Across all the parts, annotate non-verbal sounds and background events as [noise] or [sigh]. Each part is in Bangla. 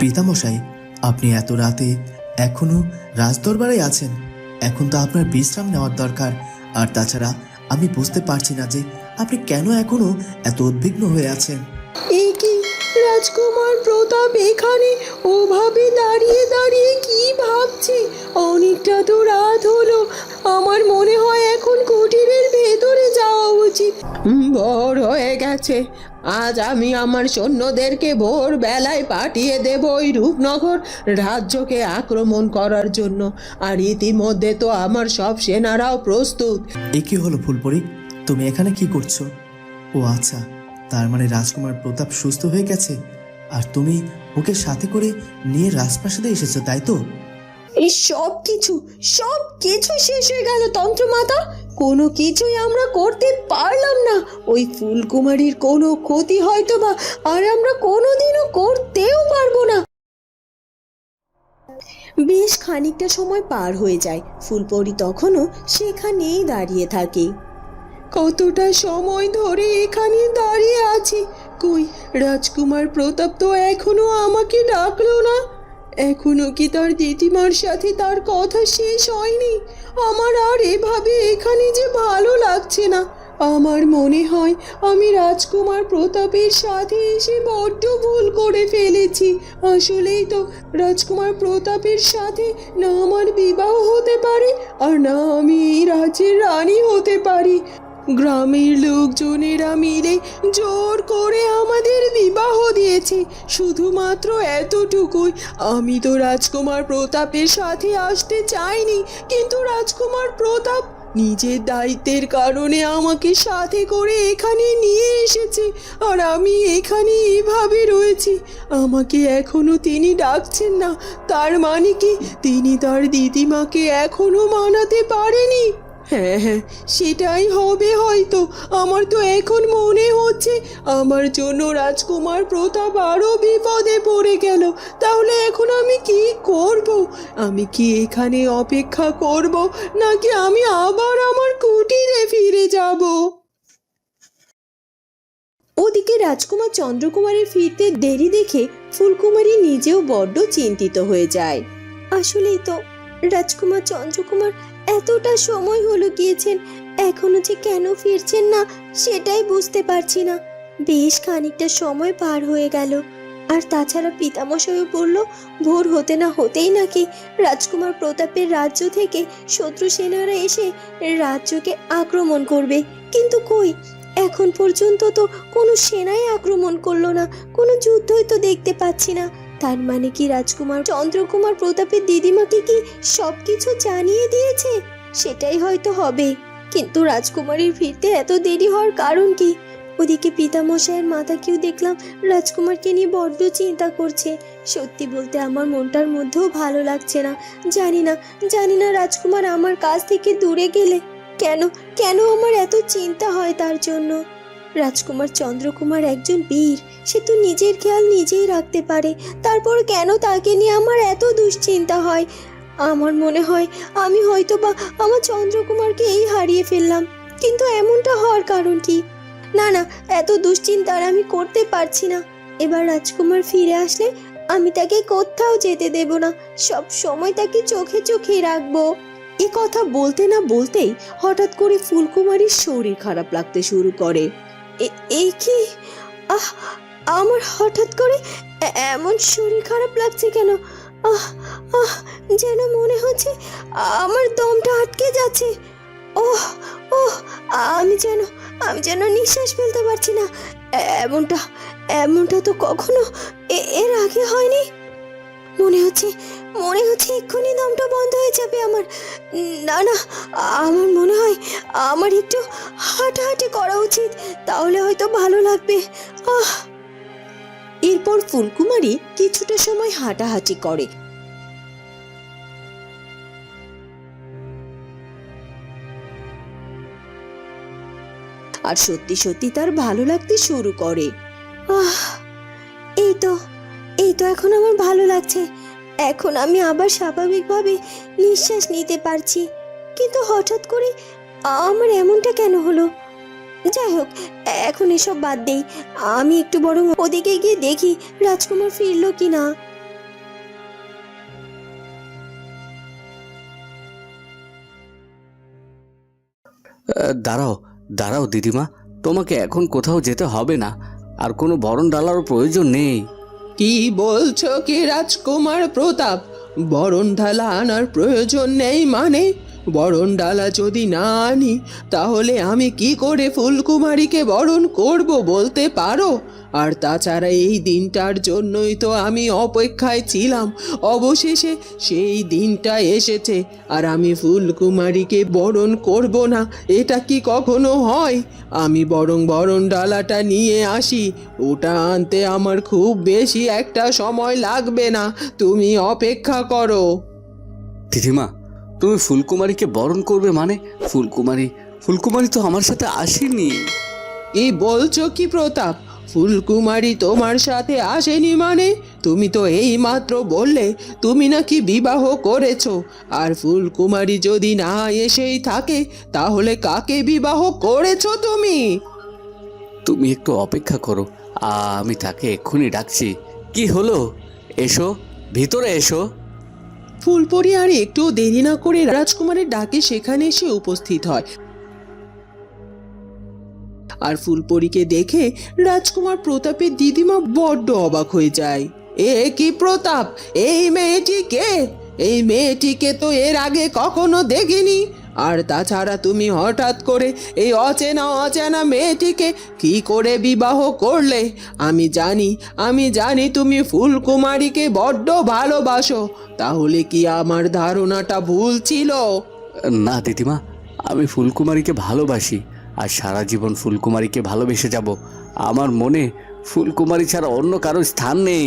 পিতামশাই আপনি এত রাতে এখনও রাজদরবারে আছেন। এখন তো আপনার বিশ্রাম নেওয়ার দরকার। আর তাছাড়া আমি বুঝতে পারছি না যে আপনি কেন এখনও এত উদ্বিগ্ন হয়ে আছেন। এ কি রাজকুমার প্রতাপ এখানে? ওভাবে দাঁড়িয়ে দাঁড়িয়ে কি ভাবছে? অনেকটা তো রাত হলো। আমার মনে হয় এখন কুটিরের ভেতরে যাওয়া উচিত। ভোর হয়ে গেছে। আজ আমি আমার সৈন্যদেরকে ভোর বেলায় পাঠিয়ে দেব ওই রূপনগর রাজ্যকে আক্রমণ করার জন্য। আর ইতিমধ্যে তো আমার সব সেনারাও প্রস্তুত। এ কি হলো ফুলপরি? তুমি এখানে কি করছ? ও আচ্ছা তার মানে রাজকুমার প্রতাপ সুস্থ হয়ে গেছে? আর তুমি ওকে সাথে করে নিয়ে রাজপ্রাসাদে এসেছ, তাই তো? এই সব কিছু সব কিছু শেষ হয়ে গেল তন্ত্রমাতা। কোনো কিছুই আমরা করতে পারলাম না। ওই ফুলকুমারীর কোনো ক্ষতি হয়তো বা আর আমরা কোনোদিনও করতেও পারব না। বেশ খানিকটা সময় পার হয়ে যায়। ফুলপরি তখনও সেখানেই দাঁড়িয়ে থাকে। কতটা সময় ধরে এখানে দাঁড়িয়ে আছি? কই, রাজকুমার প্রতাপ তো এখনও আমাকে ডাকলো না। এখনও কি তার দিদিমার সাথে তার কথা শেষ হয়নি? আমার আর এভাবে এখানে যে ভালো লাগছে না। আমার মনে হয় আমি রাজকুমার প্রতাপের সাথে এসে বড্ড ভুল করে ফেলেছি। আসলেই তো রাজকুমার প্রতাপের সাথে না আমার বিবাহ হতে পারে আর না আমি এই রাজ্যের রানী হতে পারি। গ্রামের লোকজনেরা মিলে জোর করে আমাদের বিবাহ দিয়েছে। শুধুমাত্র এতটুকুই। আমি তো রাজকুমার প্রতাপের সাথে আসতে চাইনি, কিন্তু রাজকুমার প্রতাপ নিজের দায়িত্বের কারণে আমাকে সাথে করে এখানে নিয়ে এসেছে, আর আমি এখানে এভাবে রয়েছি। আমাকে এখনও তিনি ডাকছেন না, তার মানে কি? তিনি তার দিদিমাকে এখনও মানাতে পারেনি? হ্যাঁ হ্যাঁ সেটাই হবে হয়তো। আমার তো এখন মনে হচ্ছে আমার জন্য রাজকুমার প্রতাপ আরও বিপদে পড়ে গেল। তাহলে এখন আমি কি করব? আমি কি এখানে অপেক্ষা করব, নাকি আমি আবার আমার কুটিরে ফিরে যাব? ওদিকে রাজকুমার চন্দ্রকুমারের ফিরতে দেরি দেখে ফুলকুমারী নিজেও বড্ড চিন্তিত হয়ে যায়। আসলেই তো, রাজকুমার চন্দ্রকুমার এতটা সময় হলো গিয়েছেন, এখনও যে কেন ফিরছেন না, সেটাই বুঝতে পারছি না। বেশ খানিকটা সময় পার হয়ে গেল। আর তাছাড়া পিতামশাইও বলল, ভোর হতে না হতেই নাকি রাজকুমার প্রতাপের রাজ্য থেকে শত্রু সেনারা এসে রাজ্যকে আক্রমণ করবে। কিন্তু কই, এখন পর্যন্ত তো কোনো সেনাই আক্রমণ করল না, কোনো যুদ্ধই তো দেখতে পাচ্ছি না। তার মানে কি রাজকুমার চন্দ্রকুমার প্রতাপের দিদিমাকে কি সব কিছু জানিয়ে দিয়েছে? সেটাই হয়তো হবে। কিন্তু রাজকুমারীর ফিরতে এত দেরি হওয়ার কারণ কি? ওদিকে পিতামশাইয়ের মাতাকেও দেখলাম রাজকুমারকে নিয়ে বড্ড চিন্তা করছে। সত্যি বলতে আমার মনটার মধ্যেও ভালো লাগছে না। জানি না জানি না রাজকুমার আমার কাছ থেকে দূরে গেলে। কেন কেন আমার এত চিন্তা হয় তার জন্য? রাজকুমার চন্দ্রকুমার একজন বীর। সে তো নিজের খেয়াল নিজেই রাখতে পারে। তারপর কেন তাকে নিয়ে আমার এত দুশ্চিন্তা হয়? আমার মনে হয় আমি হয়তো বা আমার চন্দ্রকুমারকে এই হারিয়ে ফেললাম। কিন্তু এমনটা হওয়ার কারণ কি? না না, এত দুশ্চিন্তার আমি করতে পারছি না। এবার রাজকুমার ফিরে আসলে আমি তাকে কোথাও যেতে দেব না। সব সময় তাকে চোখে চোখে রাখব। এ কথা বলতে না বলতেই হঠাৎ করে ফুলকুমারীর শরীর খারাপ লাগতে শুরু করে। এই কি? আহ, আমার হঠাৎ করে এমন শরীর খারাপ লাগছে কেন? আহ আহ, যেন মনে হচ্ছে আমার দমটা আটকে যাচ্ছে। ওহ ওহ, আমি যেন আমি যেন নিঃশ্বাস ফেলতে পারছি না। এমনটা এমনটা তো কখনো এর আগে হয়নি। মনে হচ্ছে মনে হচ্ছে এক্ষুনি দমটা বন্ধ হয়ে যাবে আমার। না না, আমার মনে হয়, আমার একটু হাঁটাহাঁটি করা উচিত, তাহলে হয়তো ভালো লাগবে। আহ! এরপর ফুলকুমারী কিছুটা সময় হাঁটাহাঁটি করে। আর সত্যি সত্যি তার ভালো লাগতে শুরু করে। আহ! এই তো এই তো এখন আমার ভালো লাগছে। এখন আমি আবার স্বাভাবিকভাবে নিঃশ্বাস নিতে পারছি। কিন্তু হঠাৎ করে আমার এমনটা কেন হলো? যাই হোক এখন এসব বাদ দেই। আমি একটু বরং ওদিকে গিয়ে দেখি রাজকুমার ফিরলো কি না দাঁড়াও দাঁড়াও দিদিমা তোমাকে এখন কোথাও যেতে হবে না। আর কোনো বরণ ডালারও প্রয়োজন নেই। কি বলছো কি রাজকুমার প্রতাপ? বরণ ঢালা আনার প্রয়োজন নেই মানে? বরণ ডালা যদি না আনি, তাহলে আমি কি করে ফুলকুমারীকে বরণ করব বলতে পারো? আর তাছাড়া এই দিনটার জন্যই তো আমি অপেক্ষায় ছিলাম। অবশেষে সেই দিনটা এসেছে, আর আমি ফুলকুমারীকে বরণ করব না, এটা কি কখনো হয়? আমি বরং বরণ ডালাটা নিয়ে আসি, ওটা আনতে আমার খুব বেশি একটা সময় লাগবে না, তুমি অপেক্ষা করো। দিদিমা তুমি ফুলকুমারীকে বরণ করবে মানে? ফুলকুমারী ফুলকুমারী তো আমার সাথে আসেনি। কি বলছো কি প্রতাপ? ফুলকুমারী তোমার সাথে আসেনি মানে? তুমি তো এই মাত্র বললে তুমি নাকি বিবাহ করেছ। আর ফুলকুমারী যদি না এসেই থাকে তাহলে কাকে বিবাহ করেছ তুমি? তুমি একটু অপেক্ষা করো আমি তাকে এক্ষুনি ডাকছি। কি হলো? এসো ভিতরে এসো। ফুলপরি আর একটু দেরি না করে রাজকুমারের ডাকে সেখানে এসে উপস্থিত হয়। আর ফুলপরিকে দেখে রাজকুমার প্রতাপের দিদিমা বড্ড অবাক হয়ে যায়। এ কি প্রতাপ? এই মেয়েটি কে? এই মেয়েটিকে তো এর আগে কখনো দেখিনি। আর তাছাড়া তুমি হঠাৎ করে এই অচেনা অচেনা মেয়েটিকে কি করে বিবাহ করলে? আমি জানি আমি জানি তুমি ফুলকুমারীকে বড্ড ভালোবাসো। তাহলে কি আমার ধারণাটা ভুল ছিল? না, দিদিমা, আমি ফুলকুমারীকে ভালোবাসি, আর সারা জীবন ফুলকুমারীকে ভালোবেসে যাব। আমার মনে ফুলকুমারী ছাড়া অন্য কারও স্থান নেই।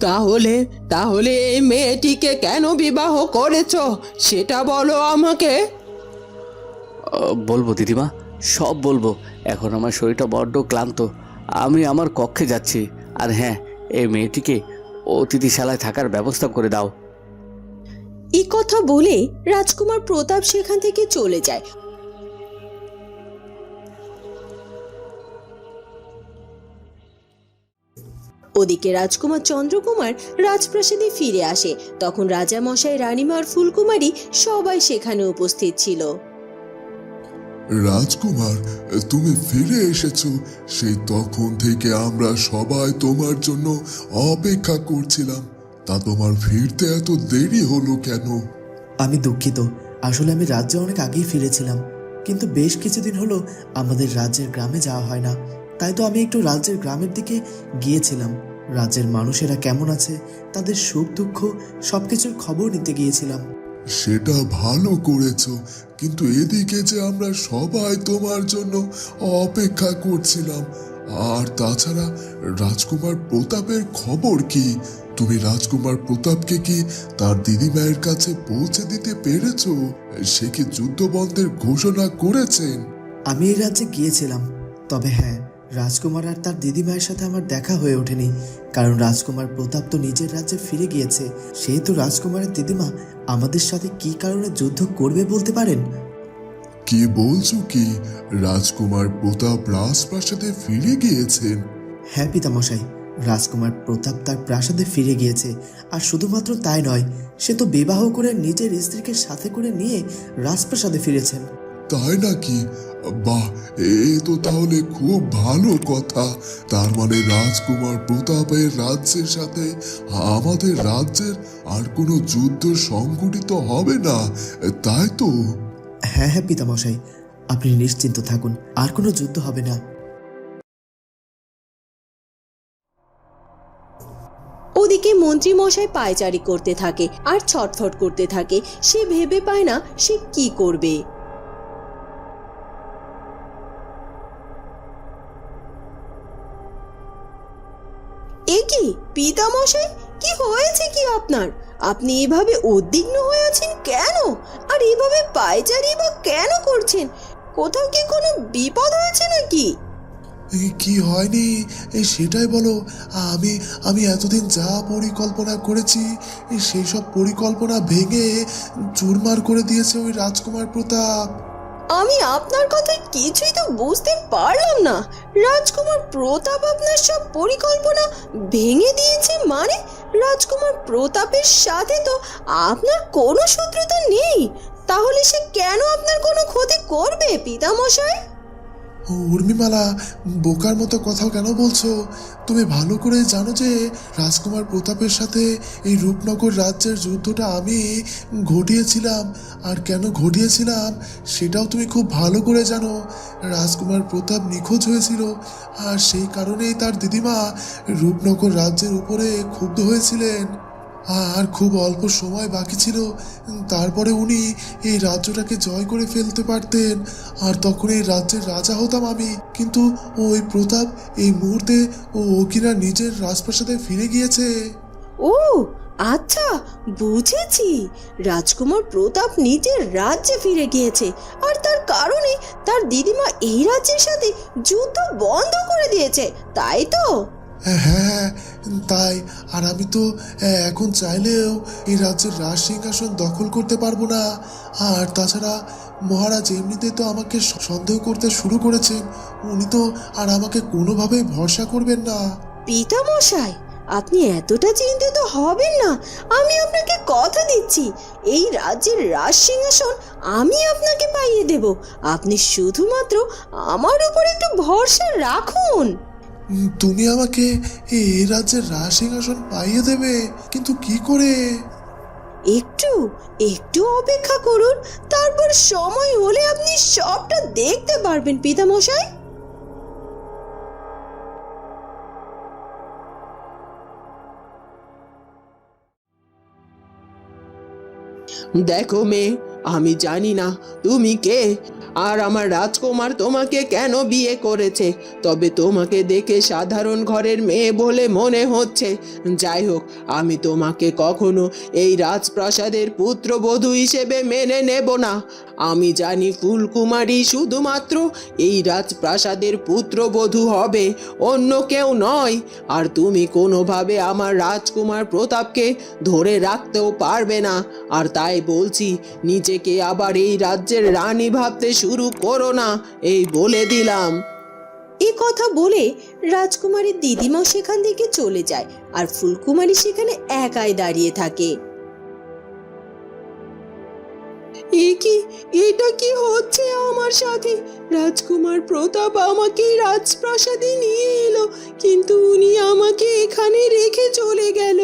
তাহলে তাহলে এই মেয়েটিকে কেন বিবাহ করেছ? সেটা বলো আমাকে। বলব দিদিমা সব বলব। এখন আমার শরীরটা বড্ড ক্লান্ত। আমি আমার কক্ষে যাচ্ছি। আর হ্যাঁ এই মেয়েটিকে অতিথিশালায় থাকার ব্যবস্থা করে দাও। এই কথা বলে রাজকুমার প্রতাপ সেখান থেকে চলে যায়। ওদিকে রাজকুমার চন্দ্রকুমার রাজপ্রাসাদে ফিরে আসে। তখন রাজা মশাই রানীমা আর ফুলকুমারী সবাই সেখানে উপস্থিত ছিল। রাজকুমার তুমি ফিরে এসেছ। সেই তখন থেকে আমরা সবাই তোমার জন্য অপেক্ষা করছিলাম। তা তোমার ফিরতে এত দেরি হলো কেন? আমি দুঃখিত। আসলে আমি রাজ্যে অনেক আগেই ফিরেছিলাম। কিন্তু বেশ কিছুদিন হলো আমাদের রাজ্যের গ্রামে যাওয়া হয় না। তাই তো আমি একটু রাজ্যের গ্রামের দিকে গিয়েছিলাম। রাজ্যের মানুষেরা কেমন আছে তাদের সুখ দুঃখ সবকিছুর খবর নিতে গিয়েছিলাম। সেটা ভালো করেছ কিন্তু এদিকে যে আমরা সবাই তোমার জন্য অপেক্ষা করছিলাম। আর তাছাড়া রাজকুমার প্রতাপের খবর কি? তুমি রাজকুমার প্রতাপকে কি তার দিদিমায়ের কাছে পৌঁছে দিতে পেরেছ? সে কি যুদ্ধবন্ধের ঘোষণা করেছেন? আমি এই রাজ্যে গিয়েছিলাম তবে হ্যাঁ রাজকুমার আর তার দিদিমায়ের সাথে আমার দেখা হয়ে ওঠেনি কারণ রাজকুমার প্রতাপ তো নিজের রাজ্যে ফিরে গিয়েছে। সেহেতু রাজকুমারের দিদিমা আমাদের সাথে কি কারণে যুদ্ধ করবে বলতে পারেন? কি বলছো কি? রাজকুমার প্রতাপ রাজপ্রাসাদে ফিরে গিয়েছেন? হ্যাঁ পিতামশাই রাজকুমার প্রতাপ তার প্রাসাদে ফিরে গিয়েছে। আর শুধুমাত্র তাই নয় সে তো বিবাহ করে নিজের স্ত্রীকে সাথে করে নিয়ে রাজপ্রাসাদে ফিরেছেন। তাই নাকি? বাহ এ তো তাহলে খুব ভালো কথা। তার মানে রাজকুমার প্রতাপের রাজ্যের সাথে আমাদের রাজ্যের আর কোনো যুদ্ধ সংঘটিত হবে না তাই তো? হ্যাঁ হ্যাঁ পিতামশাই আপনি নিশ্চিন্ত থাকুন আর কোনো যুদ্ধ হবে না। ওদিকে মন্ত্রী মশাই পায়চারি করতে থাকে আর ছটফট করতে থাকে। সে ভেবে পায় না সে কি করবে। পিতামশাই? কি হয়েছে কি আপনার? আপনি এভাবে উদ্বিগ্ন হয়ে আছেন কেন? আর এভাবে পায়চারি বা কেন করছেন? কোথাও কি কোনো বিপদ হয়েছে নাকি? কি হয়নি? সেটাই বলো। আমি আমি এতদিন যা পরিকল্পনা করেছি সেই সব পরিকল্পনা ভেঙে চুরমার করে দিয়েছে ওই রাজকুমার প্রতাপ। আমি আপনার কথা কিছুই তো বুঝতে পারলাম না। রাজকুমার প্রতাপ আপনার সব পরিকল্পনা ভেঙে দিয়েছে মানে? রাজকুমার প্রতাপের সাথে তো আপনার কোনো শত্রুতা নেই। তাহলে সে কেন আপনার কোনো ক্ষতি করবে, পিতামশাই? উর্মিমালা, বোকার মতো কথা কেন বলছো? তুমি ভালো করে জানো যে রাজকুমার প্রতাপের সাথে এই রূপনগর রাজ্যের যুদ্ধটা আমি ঘটিয়েছিলাম। আর কেন ঘটিয়েছিলাম, সেটাও তুমি খুব ভালো করে জানো। রাজকুমার প্রতাপ নিখোঁজ হয়েছিল, আর সেই কারণেই তার দিদিমা রূপনগর রাজ্যের উপরে ক্ষুব্ধ হয়েছিলেন। আর খুব অল্প সময় বাকি ছিল তারপরে উনি এই রাজ্যটাকে জয় করে ফেলতে পারতেন। আর তখন এই রাজ্যের রাজা হতাম আমি। কিন্তু ওই প্রতাপ এই মুহূর্তে ও কিনা নিজের রাজপ্রাসাদে ফিরে গিয়েছে। ও আচ্ছা বুঝেছি। রাজকুমার প্রতাপ নিজের রাজ্যে ফিরে গিয়েছে। আর তার কারণে তার দিদিমা এই রাজ্যের সাথে যুদ্ধ বন্ধ করে দিয়েছে তাই তো? হ্যাঁ হ্যাঁ তাই আর আমি তো এখন চাইলেও এই রাজ্যের রাজ সিংহাসন দখল করতে পারব না। আর তাছাড়া মহারাজ এমনিতে তো আমাকে সন্দেহ করতে শুরু করেছেন। উনি তো আর আমাকে কোনোভাবেই ভরসা করবেন না। পিতামশাই আপনি এতটা চিন্তিত হবেন না। আমি আপনাকে কথা দিচ্ছি। এই রাজ্যের রাজ সিংহাসন আমি আপনাকে পাইয়ে দেব। আপনি শুধুমাত্র আমার উপর একটু ভরসা রাখুন। তুমি আমাকে এই রাজ্যের রাজ সিংহাসন পাইয়ে দেবে কিন্তু কি করে? একটু একটু অপেক্ষা করুন তারপর সময় হলে আপনি সবটা দেখতে পারবেন পিতামশাই। দেখো মেয়ে আমি জানি না তুমি কে। আর আমার রাজকুমার তোমাকে কেন বিয়ে করেছে? তবে তোমাকে দেখে সাধারণ ঘরের মেয়ে বলে মনে হচ্ছে। যাই হোক, আমি তোমাকে কখনো এই রাজপ্রাসাদের পুত্রবধূ হিসেবে মেনে নেব না। আমি জানি ফুলকুমারী শুধুমাত্র এই রাজপ্রাসাদের পুত্রবধূ হবে, অন্য কেউ নয়। আর তুমি কোনোভাবে আমার রাজকুমার প্রতাপকে ধরে রাখতেও পারবে না। আর তাই বলছি নিজেকে আবার এই রাজ্যের রানী ভাবতে শুরু করো না এই বলে দিলাম। এ কথা বলে রাজকুমারীর দিদিমা সেখান থেকে চলে যায় আর ফুলকুমারী সেখানে একাই দাঁড়িয়ে থাকে। এ কি? এটা কি হচ্ছে সাথে রাজকুমার প্রতাপ আমাকে রাজপ্রাসাদে নিয়ে এলো, কিন্তু উনি আমাকে এখানে রেখে চলে গেল।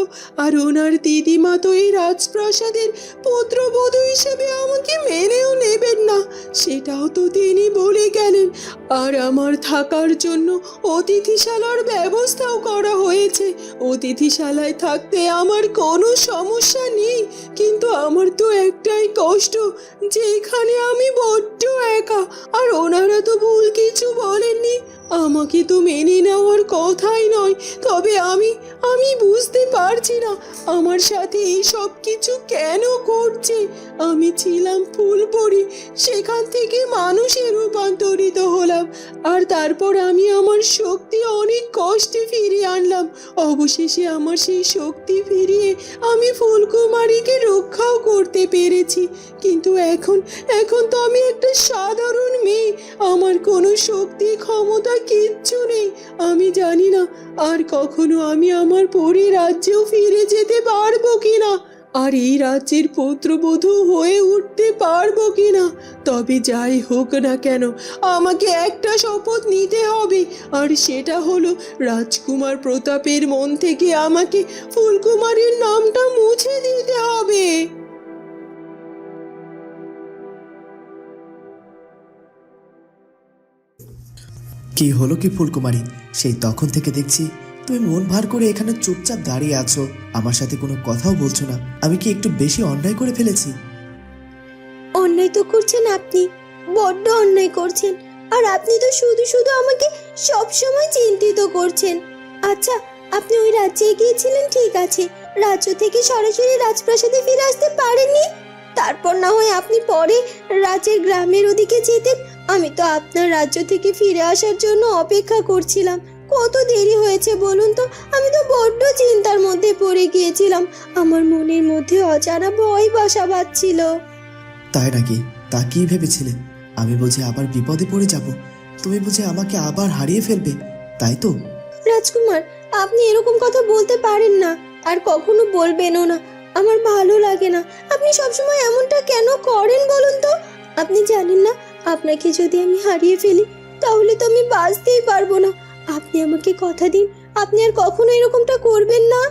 আর ওনার দিদিমা তো এই রাজপ্রাসাদের পুত্রবধূ হিসেবে আমাকে মেনেও নেবেন না, সেটাও তো তিনি বলে গেলেন। আর আমার থাকার জন্য অতিথিশালার ব্যবস্থাও করা হয়েছে। অতিথিশালায় থাকতে আমার কোনো সমস্যা নেই, কিন্তু আমার তো একটাই কষ্ট, যে এখানে আমি বড্ড একা। আর ওনারা তো ভুল কিছু বলেননি। আমাকে তো মেনে নেওয়ার কথাই নয়। তবে আমি আমি বুঝতে পারছি না আমার সাথে এই সব কিছু কেন করছে। আমি ছিলাম ফুলপরি, সেখান থেকে মানুষে রূপান্তরিত হলাম, আর তারপর আমি আমার শক্তি অনেক কষ্টে ফিরিয়ে আনলাম। অবশেষে আমার সেই শক্তি ফিরিয়ে আমি ফুলকুমারীকে রক্ষাও করতে পেরেছি। কিন্তু এখন এখন তো আমি একটা সাধারণ মেয়ে, আমার কোনো শক্তি ক্ষমতা কিচ্ছু নেই। আমি জানি না আর কখনো আমি আমার পরি রাজ্যেও ফিরে যেতে পারব কিনা? আর এই রাজ্যের পুত্রবধূ হয়ে উঠতে পারব কিনা? তবে যাই হোক না কেন, আমাকে একটা শপথ নিতে হবে। আর সেটা হলো, রাজকুমার প্রতাপের মন থেকে আমাকে ফুলকুমারীর নামটা মুছে দিতে হবে। কি হলো কি ফুলকুমারী? সেই তখন থেকে দেখছি তুমি মন ভার করে এখানে চুপচাপ দাঁড়িয়ে আছো। আমার সাথে কোনো কথাও বলছো না। আমি কি একটু বেশি অন্যায় করে ফেলেছি? অন্যায় তো করছেন আপনি। বড্ড অন্যায় করছেন। আর আপনি তো শুধু শুধু আমাকে সব সময় চিন্তিত করছেন। আচ্ছা আপনি ওই রাজ্যে গিয়েছিলেন, ঠিক আছে। রাজ্য থেকে সরাসরি রাজপ্রাসাদে ফিরে আসতে পারেননি? তারপর না হয় আপনি পরে রাজ্যের গ্রামের ওদিকে যেতেন। আমি তো আপনার রাজ্য থেকে ফিরে আসার জন্য অপেক্ষা করছিলাম। কত দেরি হয়েছে বলুন তো? আমি তো বড্ড চিন্তার মধ্যে পড়ে গিয়েছিলাম। আমার মনের মধ্যে অজানা ভয় বাসা বাঁধছিল। তাই নাকি? তা কি ভেবেছিলে? আমি বুঝি আবার বিপদে পড়ে যাব। তুমি বুঝি আমাকে আবার হারিয়ে ফেলবে তাই তো? রাজকুমার আপনি এরকম কথা বলতে পারেন না। আর কখনো বলবেনও না। আমার ভালো লাগে না। আপনি সবসময় এমনটা কেন করেন বলুন তো? আপনি জানেন না আপনাকে যদি আমি হারিয়ে ফেলি তাহলে তো আমি বাঁচতেই পারব না। আপনি আমাকে কথা দিন আপনি আর কখনো এরকমটা করবেন না।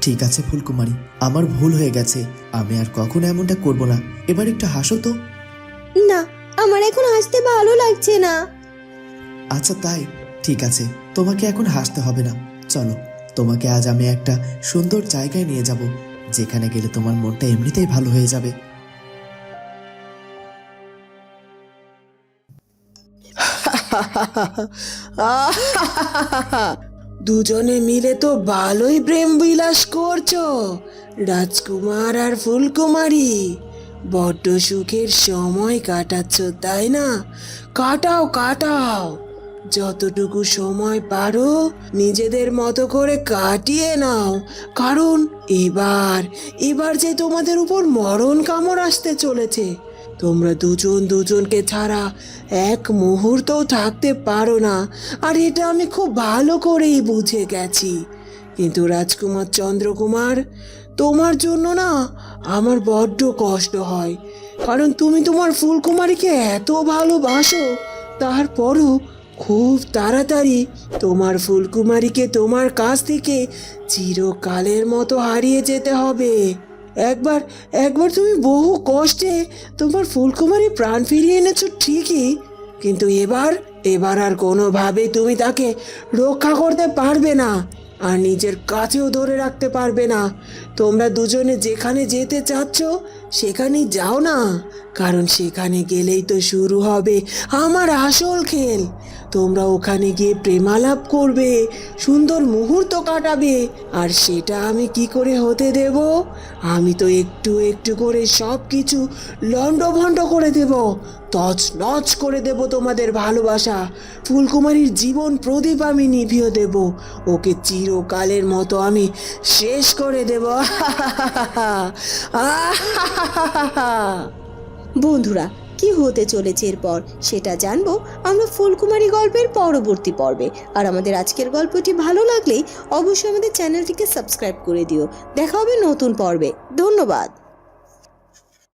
ঠিক আছে ফুলকুমারী আমার ভুল হয়ে গেছে আমি আর কখনো এমনটা করব না। এবার একটু হাসো তো। না আমার এখন হাসতে ভালো লাগছে না। আচ্ছা তাই ঠিক আছে তোমাকে এখন হাসতে হবে না। চলো তোমাকে আজ আমি একটা সুন্দর জায়গায় নিয়ে যাব যেখানে গেলে তোমার মনটা এমনিতেই ভালো হয়ে যাবে। [laughs] [laughs] দুজনে মিলে তো ভালোই প্রেম বিলাস করছ। রাজকুমার আর ফুলকুমারী, বড্ড সুখের সময় কাটাচ্ছ, তাই না? কাটাও কাটাও। যতটুকু সময় পারো, নিজেদের মতো করে কাটিয়ে নাও। কারণ এবার এবার যে তোমাদের উপর মরণ কামড় আসতে চলেছে তোমরা দুজন দুজনকে ছাড়া এক মুহূর্তও থাকতে পারো না। আর এটা আমি খুব ভালো করেই বুঝে গেছি। কিন্তু রাজকুমার চন্দ্রকুমার, তোমার জন্য না আমার বড্ড কষ্ট হয়। কারণ তুমি তোমার ফুলকুমারীকে এত ভালোবাসো, তারপরও খুব তাড়াতাড়ি তোমার ফুলকুমারীকে তোমার কাছ থেকে চিরকালের মতো হারিয়ে যেতে হবে। একবার একবার তুমি বহু কষ্টে তোমার ফুলকুমারী প্রাণ ফিরিয়ে এনেছো ঠিকই, কিন্তু এবার এবার আর কোনোভাবে তুমি তাকে রক্ষা করতে পারবে না, আর নিজের কাছেও ধরে রাখতে পারবে না। তোমরা দুজনে যেখানে যেতে চাচ্ছ, সেখানেই যাও না, কারণ সেখানে গেলেই তো শুরু হবে আমার আসল খেল। তোমরা ওখানে গিয়ে প্রেমালাপ করবে, সুন্দর মুহূর্ত কাটাবে, আর সেটা আমি কি করে হতে দেব? আমি তো একটু একটু করে সব কিছু লণ্ডভণ্ড করে দেব তছ নচ করে দেব তোমাদের ভালোবাসা। ফুলকুমারীর জীবন প্রদীপ আমি নিভিয়ে দেব, ওকে চিরকালের মতো আমি শেষ করে দেব। [laughs] বন্ধুরা কি হতে চলেছে এরপর, সেটা জানব আমরা ফুলকুমারী গল্পের পরবর্তী পর্বে। আর আমাদের আজকের গল্পটি ভালো লাগলেই অবশ্যই আমাদের চ্যানেলটিকে সাবস্ক্রাইব করে দিও। দেখা হবে নতুন পর্বে। ধন্যবাদ।